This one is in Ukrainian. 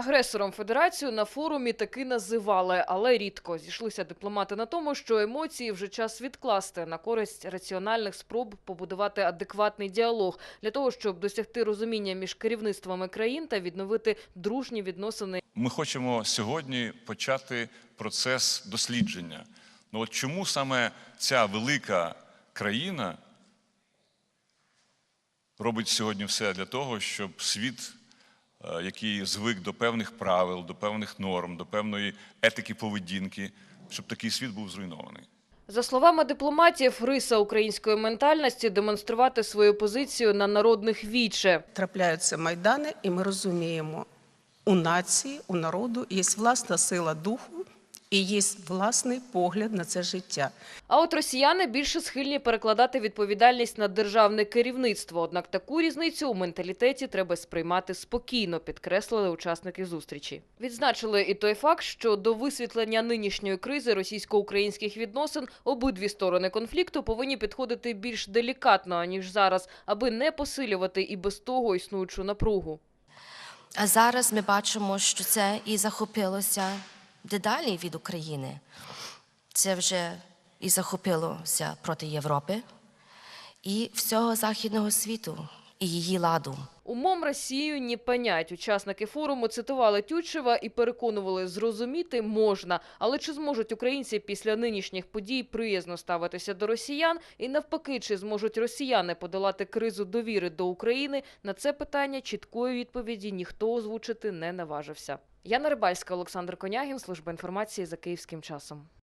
Агресором федерацію на форумі таки називали, але рідко зійшлися дипломати на тому, що емоції вже час відкласти на користь раціональних спроб побудувати адекватний діалог для того, щоб досягти розуміння між керівництвами країн та відновити дружні відносини Ми хочемо сьогодні почати процес дослідження. Ну от чому саме ця велика країна робить сьогодні все для того, щоб світ, який звик до певних правил, до певних норм, до певної етики поведінки, щоб такий світ був зруйнований. За словами дипломатів, риса української ментальності демонструвати свою позицію на народних віче. трапляються майдани, і ми розуміємо, у нації, у народу є власна сила духу і є власний погляд на це життя. А от росіяни більше схильні перекладати відповідальність на державне керівництво. Однак таку різницю у менталітеті треба сприймати спокійно, підкреслили учасники зустрічі. Відзначили і той факт, що до висвітлення нинішньої кризи російсько-українських відносин обидві сторони конфлікту повинні підходити більш делікатно аніж зараз, аби не посилювати і без того існуючу напругу. А зараз ми бачимо, що це і захопилося дедалі від України. Це вже і захопилося проти Європи і всього західного світу, і її ладу. Умом Росію не понять. Учасники форуму цитували Тютчева і переконували, зрозуміти можна. Але чи зможуть українці після нинішніх подій приязно ставитися до росіян? І навпаки, чи зможуть росіяни подолати кризу довіри до України? На це питання чіткої відповіді ніхто озвучити не наважився. Яна Рибальська, Олександр Конягін, служба інформації за київським часом.